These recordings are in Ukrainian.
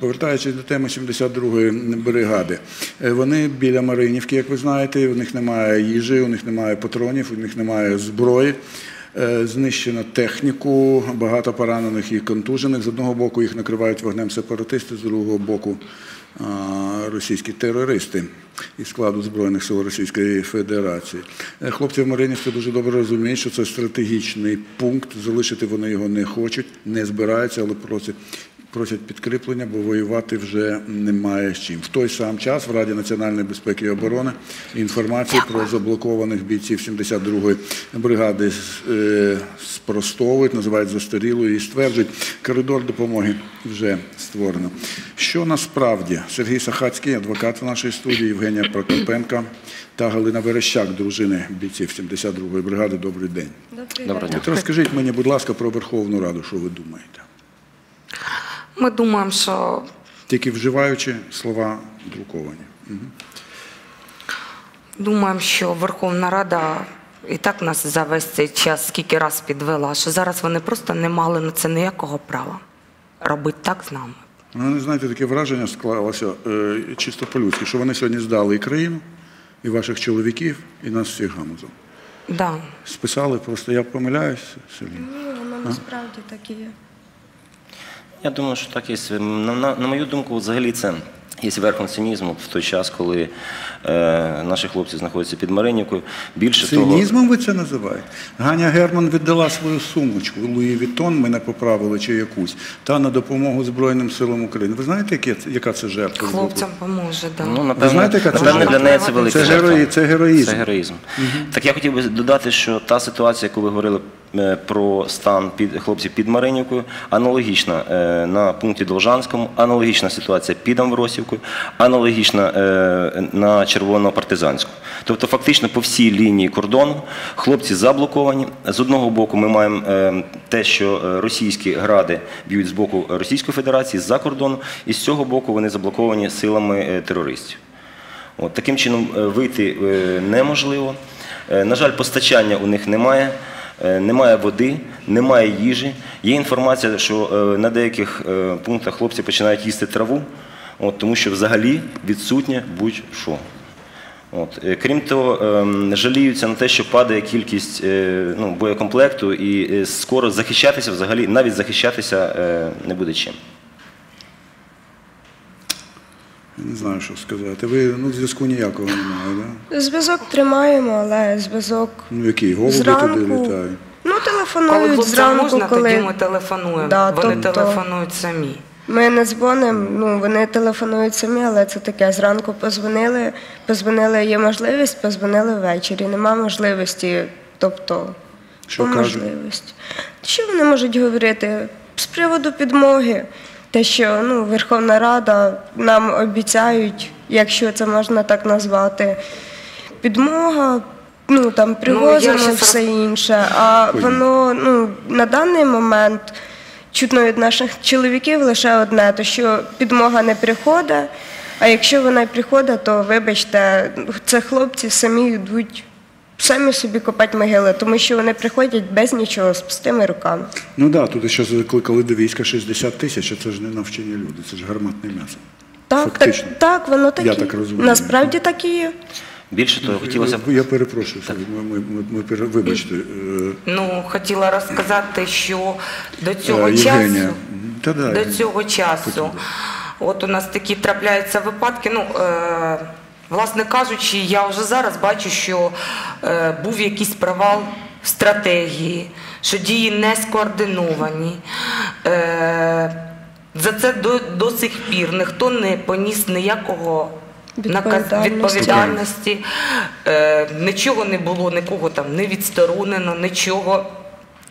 Повертаючись до теми 72-ї бригади, Е, вони біля Маринівки, як ви знаєте, у них немає їжі, у них немає патронів, у них немає зброї. Е, Знищено техніку, багато поранених і контужених. З одного боку їх накривають вогнем сепаратисти, з другого боку російські терористи із складу Збройних сил Російської Федерації. Е, Хлопці в Маринівці дуже добре розуміють, що це стратегічний пункт. Залишити вони його не хочуть, не збираються, але просять просять підкріплення, бо воювати вже немає з чим. В той сам час в Раді національної безпеки і оборони інформацію про заблокованих бійців 72-ї бригади е, спростовують, називають застарілою і стверджують, коридор допомоги вже створено. Що насправді Сергій Сахацький, адвокат в нашій студії, Євгенія Прокопенка та Галина Верещак, дружини бійців 72-ї бригади. Добрий день. Дня. От розкажіть мені, будь ласка, про Верховну Раду, що ви думаєте? Ми думаємо, що Тільки вживаючи слова друковані. Мгм. думаємо, що Верховна Рада і так нас за весь цей час скільки раз підвела, що зараз вони просто не мали на це ніякого права робити так з нами. У мене, знаєте, таке враження склалося е, чисто по-людськи, що вони сьогодні здали і країну, і ваших чоловіків, і нас всіх гамузом. Да. Списали просто, я помиляюсь, Сергій? Ні, воно насправді так і є. Я думаю, що так є. На, на, на мою думку, взагалі це є верхом цинізму в той час, коли е, наші хлопці знаходяться під Маринівкою. Більше того, ви це називаєте? Ганя Герман віддала свою сумочку Луї Вітон, мене поправили чи якусь, та на допомогу Збройним силам України. Ви знаєте, яке яка це жертва? Хлопцям поможе, да. ну, напевно, знаєте, яка це напевно, для неї це велика Це жертва. герої- це героїзм. Це героїзм. Так я хотів би додати, що та ситуація, яку ви говорили про стан під хлопців під Маринівкою, аналогічна е, на пункті Должанському, аналогічна ситуація під Амвросівкою, аналогічна е, на Червоно-Партизанську. Тобто, фактично по всій лінії кордону хлопці заблоковані. З одного боку, ми маємо е, те, що е, російські гради б'ють з боку Російської Федерації з-за кордону, і з цього боку вони заблоковані силами е, терористів. От, таким чином е, вийти е, неможливо. Е, На жаль, постачання у них немає, е, немає води, немає їжі. Є інформація, що е, на деяких е, пунктах хлопці починають їсти траву, от, тому що взагалі відсутнє будь-що. От. е, Крім того, ем, жаліються на те, що падає кількість е, ну, боєкомплекту, і е, скоро захищатися взагалі, навіть захищатися е, не буде чим. Я Не знаю, що сказати. Ви ну, зв'язку ніякого немає, да? Зв'язок тримаємо, але зв'язок Ну який? Голуби зранку. туди літають. Ну, телефонують хлопцям зранку, можна, коли тоді ми телефонуємо. Да, Вони тобто- телефонують самі. ми не дзвонимо, ну вони телефонують самі, але це таке. Зранку позвонили, позвонили, є можливість, позвонили ввечері. Нема можливості, тобто Що по можливості. Що вони можуть говорити з приводу підмоги? Те, що ну, Верховна Рада нам обіцяють, якщо це можна так назвати, підмога, ну там привозимо щас все інше. А воно ну, на даний момент чутно від наших чоловіків лише одне, то що підмога не приходить. А якщо вона приходить, то вибачте, це хлопці самі йдуть самі собі копати могили, тому що вони приходять без нічого, з пустими руками. Ну так, да, тут ще закликали до війська 60 тисяч, а це ж не навчені люди, це ж гарматне м'ясо. Так, так, так, воно так Я так розумію. Насправді так і є. Більше того, хотілося б. Я перепрошую, ми, ми, ми, ми вибачте. е, Ну, хотіла розказати, що до цього Е, часу, Та да, до цього часу, от у нас такі трапляються випадки. Ну, е, власне кажучи, я вже зараз бачу, що е, був якийсь провал в стратегії, що дії не скоординовані. Е, за це до, до сих пір ніхто не поніс ніякого Відповідальності. відповідальності. Е, нічого не було, нікого там не відсторонено, нічого.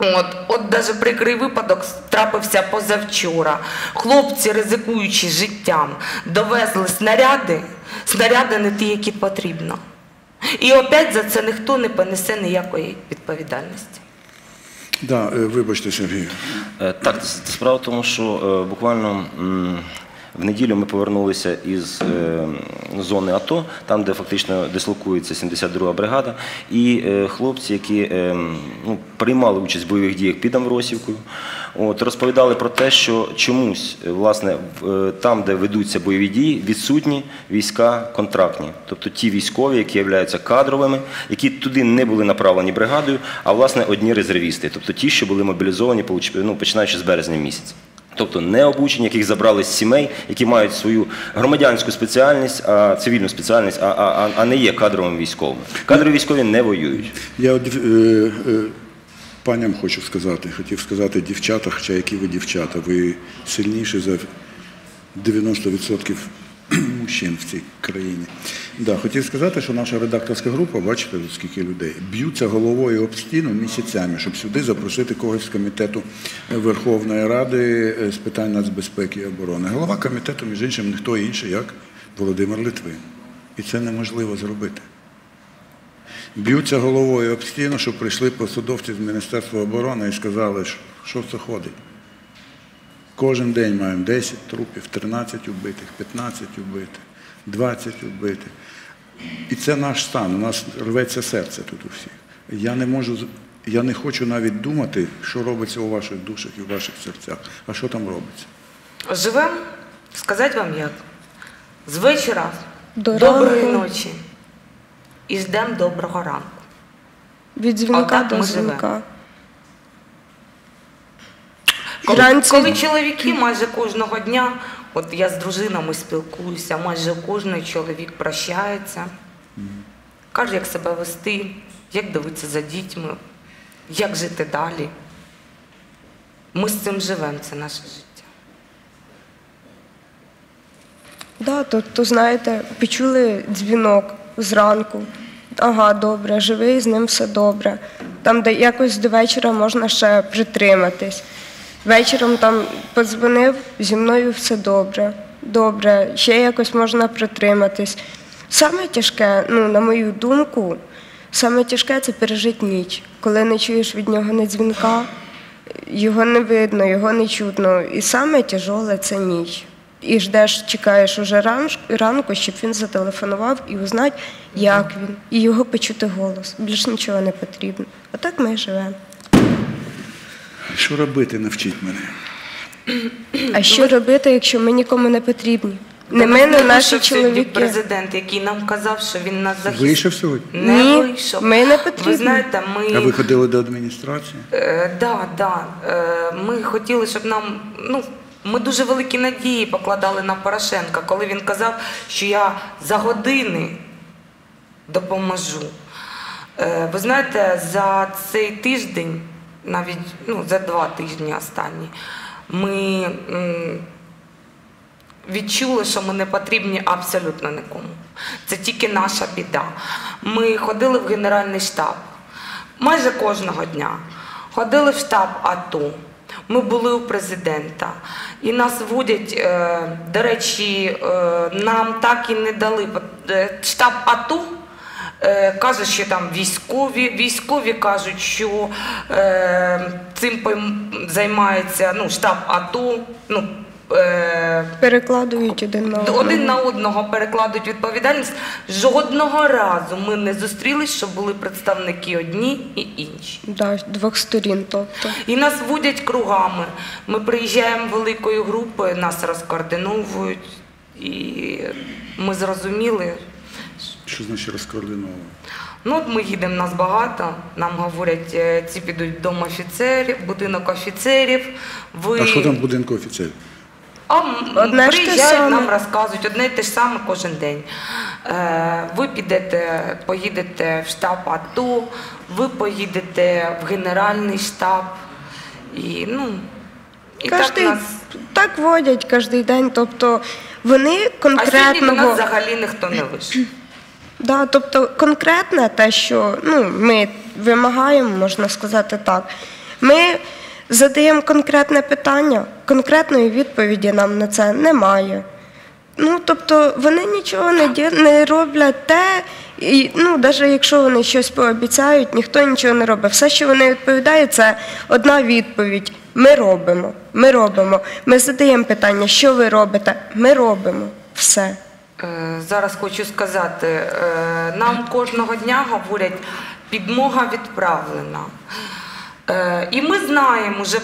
От, от даже прикрий випадок трапився позавчора. Хлопці, ризикуючи життям, довезли снаряди, снаряди не ті, які потрібно. І опять за це ніхто не понесе ніякої відповідальності. Да, е, вибачте, Сергій. Е, Так, справа в тому, що е, буквально в неділю ми повернулися із е, зони АТО, там, де фактично дислокується 72-га бригада, і е, хлопці, які е, ну, приймали участь в бойових діях під Амвросівкою. От, розповідали про те, що чомусь там, де ведуться бойові дії, відсутні війська контрактні, тобто ті військові, які являються кадровими, які туди не були направлені бригадою, а одні резервісти, тобто ті, що були мобілізовані, ну, починаючи з березня місяця. Тобто не обучені, яких забрали з сімей, які мають свою громадянську спеціальність, а цивільну спеціальність, а, а, а- не є кадровим військовим. Кадрові військові не воюють. Я е, е, паням хочу сказати, хотів сказати дівчата, хоча які ви дівчата, ви сильніші за 90% мужчин в цій країні. Да, хотів сказати, що наша редакторська група, бачите, скільки людей, б'ються головою об стіну місяцями, щоб сюди запросити когось з комітету Верховної Ради е, з питань нацбезпеки і оборони. Голова комітету, між іншим, ніхто інший, як Володимир Литвин. І це неможливо зробити. Б'ються головою об стіну, щоб прийшли посадовці з Міністерства оборони і сказали, що це ходить. Кожен день маємо 10 трупів, 13 убитих, 15 убитих, 20 убитих. І це наш стан. У нас рветься серце тут у всіх. Я не можу, я не хочу навіть думати, що робиться у ваших душах і в ваших серцях. А що там робиться? Живем, сказати вам як? З вечора До доброї ранку. ночі і ждемо доброго ранку. Від дзвінка Отак до ми дзвінка. живемо. Коли, Вранці коли чоловіки майже кожного дня, от я з дружинами спілкуюся, майже кожен чоловік прощається, каже, як себе вести, як дивитися за дітьми, як жити далі. Ми з цим живемо, це наше життя. Да, тобто, знаєте, почули дзвінок зранку. Ага, добре, живий, з ним все добре. Там, де якось до вечора можна ще притриматись. Вечором там подзвонив, зі мною все добре. Добре, ще якось можна притриматись. Саме тяжке, ну, на мою думку, саме тяжке це пережити ніч, коли не чуєш від нього ні дзвінка, його не видно, його не чутно. І саме тяжоле це ніч. І ждеш, чекаєш уже ран- ранку, щоб він зателефонував і узнати, як він, і його почути голос. Більш нічого не потрібно. Отак ми і живемо. Що робити, навчіть мене. А що робити, якщо ми нікому не потрібні? Не ми, не наші чоловіки. Президент, який нам казав, що він нас захистить. Вийшов сьогодні? Не Ні, вийшов. ми не потрібні. Ви знаєте, ми А ви ходили до адміністрації? Е, да, да. Е, ми хотіли, щоб нам. Ну, ми дуже великі надії покладали на Порошенка, коли він казав, що я за години допоможу. Е, ви знаєте, за цей тиждень, навіть ну, за два тижні останні, ми відчули, що ми не потрібні абсолютно нікому. Це тільки наша біда. Ми ходили в Генеральний штаб майже кожного дня. Ходили в штаб АТО. Ми були у президента. І нас водять, е, до речі, е, нам так і не дали. Е, Штаб АТО е, каже, що там військові, військові кажуть, що е, цим займається ну, штаб АТО. Ну, е, Перекладують один на одного. один на одного перекладуть відповідальність. Жодного разу ми не зустрілись, що були представники одні і інші. Да, двох сторін, тобто. І нас водять кругами. Ми приїжджаємо великою групою, нас розкоординовують, і ми зрозуміли. Що значить розкоординовано? Ну, от ми їдемо, нас багато. Нам говорять, е, ці підуть в дом офіцерів, будинок офіцерів. Ви А що там в будинку офіцерів? А Одне приїжджають, нам розказують одне і те ж саме кожен день. Е, ви підете, поїдете в штаб АТО, ви поїдете в Генеральний штаб. І, ну, і так нас. так водять кожен день. Тобто вони А сьогодні до нас взагалі ніхто не вийшов. Да, тобто конкретне те, що ну, ми вимагаємо, можна сказати так. Ми задаємо конкретне питання, конкретної відповіді нам на це немає. Ну, тобто вони нічого не, не роблять те, і ну, навіть якщо вони щось пообіцяють, ніхто нічого не робить. Все, що вони відповідають, це одна відповідь. Ми робимо, ми робимо. Ми задаємо питання, що ви робите? Ми робимо все. Е, Зараз хочу сказати, е, нам кожного дня говорять, підмога відправлена. Е, І ми знаємо, вже,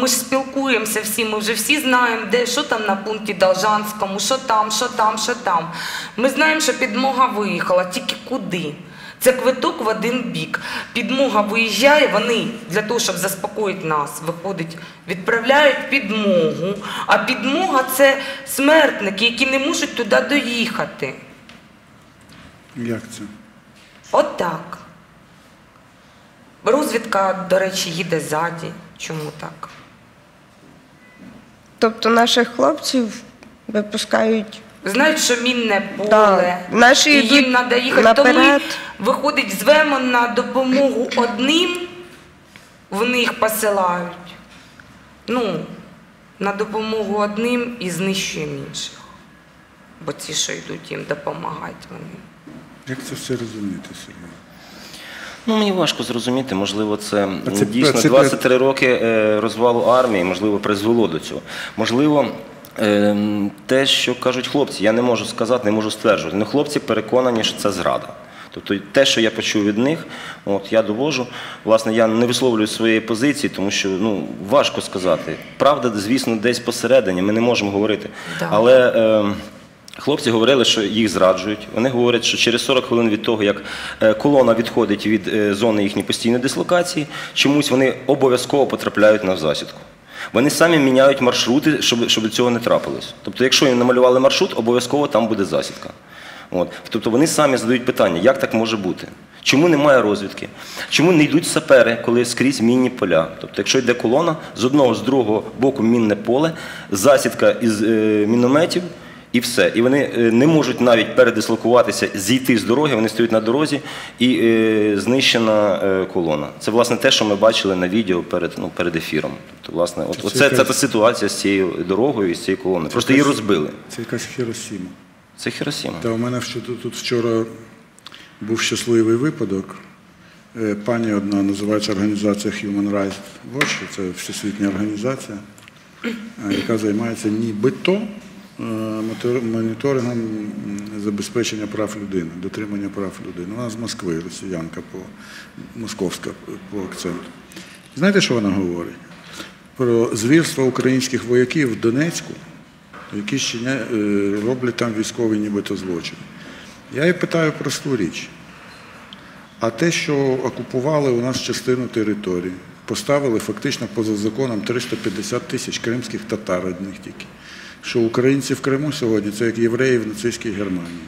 ми ж спілкуємося всі, ми вже всі знаємо, де що там на пункті Должанському, що там, що там, що там. Ми знаємо, що підмога виїхала, тільки куди? Це квиток в один бік. Підмога виїжджає, вони для того, щоб заспокоїти нас, виходить, відправляють підмогу. А підмога це смертники, які не можуть туди доїхати. Як це? От так. Розвідка, до речі, їде ззаді. Чому так? Тобто наших хлопців випускають Знають, що мінне поле, Да. Наші і їм треба їхати. То ми, виходить, звемо на допомогу одним, в них посилають. Ну, на допомогу одним і знищуємо інших. Бо ті, що йдуть їм допомагати, вони. Як це все розуміти, Сергій? Ну, мені важко зрозуміти, можливо, це, це- дійсно це- 23 роки е, розвалу армії, можливо, призвело до цього. Можливо, те, що кажуть хлопці, я не можу сказати, не можу стверджувати. Ну, хлопці переконані, що це зрада. Тобто те, що я почув від них, от я довожу. Власне, я не висловлюю своєї позиції, тому що ну важко сказати. Правда, звісно, десь посередині. Ми не можемо говорити. Да. Але е, Хлопці говорили, що їх зраджують. Вони говорять, що через 40 хвилин від того, як е, колона відходить від е, зони їхньої постійної дислокації, чомусь вони обов'язково потрапляють на засідку. Вони самі міняють маршрути, щоб, щоб цього не трапилось. Тобто, якщо їм намалювали маршрут, обов'язково там буде засідка. От. Тобто вони самі задають питання, як так може бути? Чому немає розвідки? Чому не йдуть сапери, коли скрізь мінні поля? Тобто, якщо йде колона, з одного, з другого боку мінне поле, засідка із е, мінометів, і все. І вони е, не можуть навіть передислокуватися, зійти з дороги, вони стоять на дорозі і е, знищена е, колона. Це власне те, що ми бачили на відео перед, ну, перед ефіром. Тобто, власне, от, Це оце, це та ситуація з цією дорогою і з цією колоною. Просто її розбили. Це якась Хіросіма. Це Хіросіма. Та у мене тут, тут вчора був щасливий випадок. Е, Пані одна називається організація Human Rights Watch, це всесвітня організація, е, яка займається нібито моніторингом забезпечення прав людини, дотримання прав людини. Вона з Москви, росіянка по московська по акценту. Знаєте, що вона говорить? Про звірства українських вояків в Донецьку, які щиня, е, роблять там військові нібито злочини. Я її питаю просту річ. А те, що окупували у нас частину території, поставили фактично поза законом 350 тисяч кримських татар одних тільки. Що українці в Криму сьогодні це як євреї в нацистській Германії.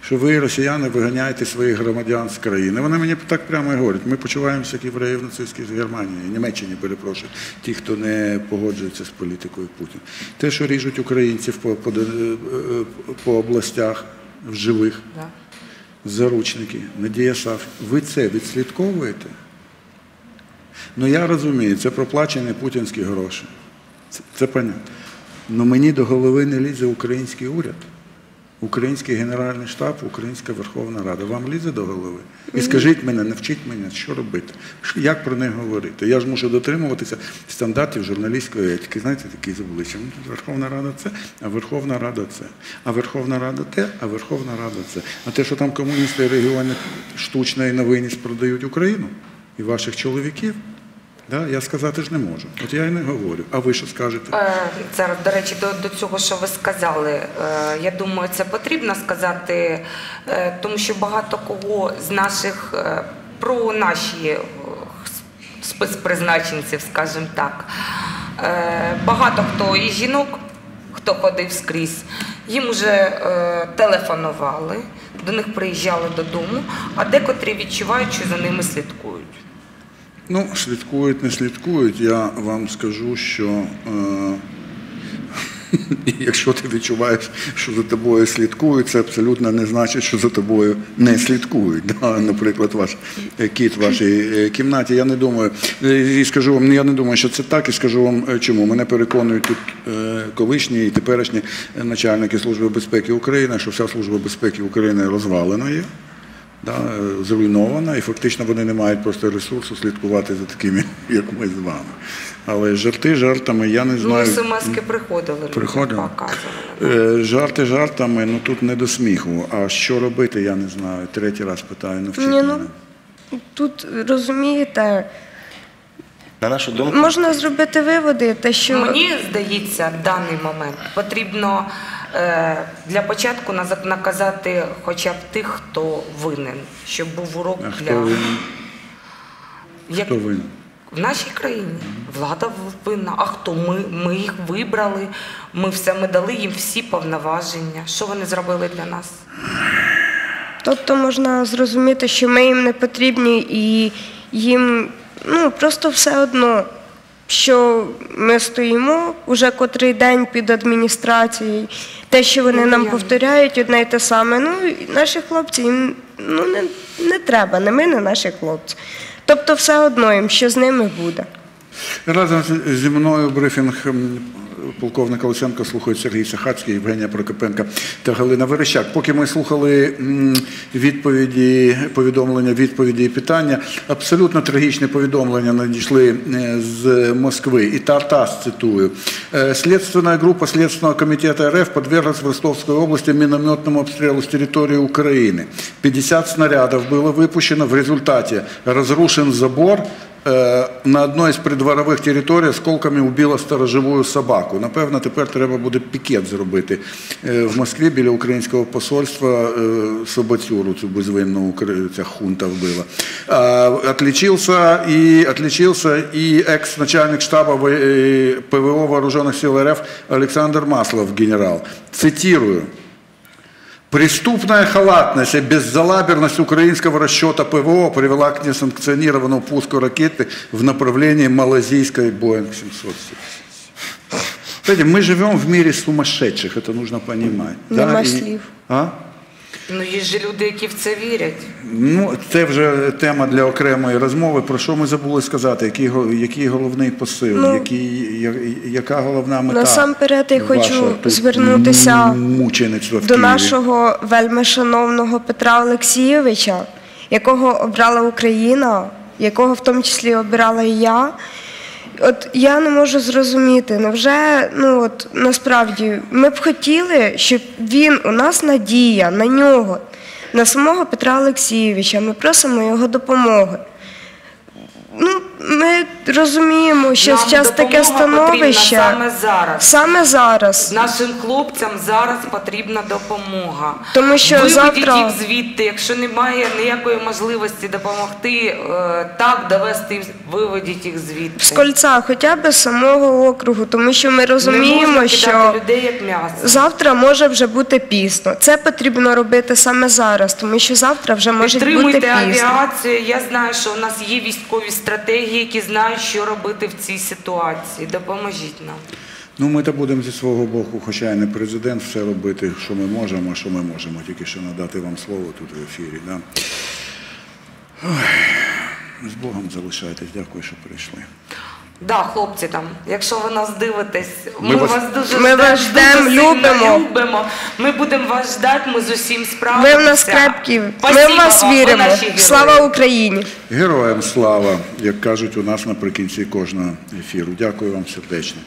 Що ви, росіяни, виганяєте своїх громадян з країни. Вони мені так прямо і говорять, ми почуваємося як євреї в нацистській Германії, Німеччині, перепрошую, ті, хто не погоджується з політикою Путіна. Те, що ріжуть українців по, по, е, по областях в живих, Да. заручники, Надія Саф. Ви це відслідковуєте? Ну я розумію, це проплачені путінські гроші. Це, це понятно. Але мені до голови не лізе український уряд, український Генеральний штаб, Українська Верховна Рада. Вам лізе до голови? І скажіть мене, навчіть мене, що робити, як про них говорити. Я ж мушу дотримуватися стандартів журналістської етики. Знаєте, такі з обличчям. Ну, Верховна Рада це, а Верховна Рада це. А Верховна Рада те, а Верховна Рада це. А те, що там комуністи регіони штучно і на виніс продають Україну і ваших чоловіків, да, я сказати ж не можу. От я і не говорю. А ви що скажете? Е, Зараз, до речі, до, до цього, що ви сказали, е, я думаю, це потрібно сказати, е, тому що багато кого з наших про наші спецпризначенців, скажімо так, багато хто і жінок, хто ходив скрізь, їм вже е, телефонували, до них приїжджали додому, а декотрі відчувають, що за ними слідкують. Ну, слідкують, не слідкують. Я вам скажу, що е, якщо ти відчуваєш, що за тобою слідкують, це абсолютно не значить, що за тобою не слідкують. Наприклад, ваш кіт в вашій е, кімнаті. Я не думаю, е, і скажу вам, я не думаю, що це так, і скажу вам чому. Мене переконують тут колишні і теперішні начальники Служби безпеки України, що вся Служба безпеки України розвалена є да, зруйнована, і фактично вони не мають просто ресурсу слідкувати за такими, як ми з вами. Але жарти жартами, я не Ну, знаю. смски приходили, Приходили? показували. Е, Жарти жартами, ну тут не до сміху. А що робити, я не знаю. Третій раз питаю, навчіть Ні, ну, мене. Тут розумієте, На нашу думку, Можна зробити виводи, те, що Мені здається, в даний момент потрібно для початку наказати хоча б тих, хто винен, щоб був урок А хто для винен? Як- Хто винен? в нашій країні. Влада винна. А хто ми? Ми їх вибрали. Ми все ми дали їм всі повноваження. Що вони зробили для нас? тобто можна зрозуміти, що ми їм не потрібні і їм ну, просто все одно, що ми стоїмо уже котрий день під адміністрацією. Те, що вони нам повторяють одне й те саме. Ну, наші хлопці їм ну, не, не треба, не ми, не наші хлопці. Тобто все одно їм, що з ними буде. Разом з- зі мною брифінг м, полковника Лисенка слухають Сергій Сахацький, Євгенія Прокопенка та Галина Верещак. Поки ми слухали м, відповіді, повідомлення, відповіді і питання, абсолютно трагічні повідомлення надійшли е, з Москви. І та ТАСС цитую. «Э, Следственная группа Следственного комитета РФ подверглась в Ростовской области минометному обстрелу с территории Украины. 50 снарядов было выпущено. В результате разрушен забор, Е, на одній з придворових територій осколками убила сторожову собаку. Напевно, тепер треба буде пікет зробити е, в Москві біля українського посольства е, собацюру, цю безвинну ця хунта вбила. А, Отличился и, отличился и екс-начальник е, ПВО Вооруженных сил РФ Александр Маслов, генерал. Цитирую. Преступная халатность и беззалаберность украинского расчета ПВО привела к несанкционированному пуску ракеты в направлении малазийской Боинг 770. Кстати, мы живем в мире сумасшедших, это нужно понимать. Нема и- слів. А? Ну є ж люди, які в це вірять. Ну, це вже тема для окремої розмови. Про що ми забули сказати? Який, який головний посил, Ну, який, я- яка головна мета? Насамперед я хочу звернутися до нашого вельми шановного Петра Олексійовича, якого обрала Україна, якого в тому числі обирала і я. От я не можу зрозуміти, невже ну от насправді ми б хотіли, щоб він у нас надія на нього, на самого Петра Олексійовича. Ми просимо його допомоги. Ну, ми розуміємо, що Нам зараз таке допомога потрібна становище. саме зараз. Саме зараз. Нашим хлопцям зараз потрібна допомога. Тому що Виведіть завтра- їх звідти, якщо немає ніякої можливості допомогти, е, так довести, виведіть їх звідти. з кольця, хоча б з самого округу, тому що ми Не розуміємо, можна що людей як м'ясо. завтра може вже бути пізно. Це потрібно робити саме зараз, тому що завтра вже може бути Підтримуйте пізно. авіацію. Я знаю, що у нас є військові стратегії, які знають, що робити в цій ситуації. Допоможіть нам. Ну, ми то будемо зі свого боку, хоча я не президент, все робити, що ми можемо, а що ми можемо, тільки що надати вам слово тут в ефірі. Да? Ой, з Богом залишайтесь, дякую, що прийшли. Да, хлопці там, якщо ви нас дивитесь, ми, Ми вас- вас, дуже Ми вас ждем, дуже сильно любимо. любимо. Ми будемо вас ждати, ми з усім справимося. Ви в нас крепкі, ми в вас вам, ви віримо. наші герої. Слава Україні! Героям слава, як кажуть у нас наприкінці кожного ефіру. Дякую вам сердечно.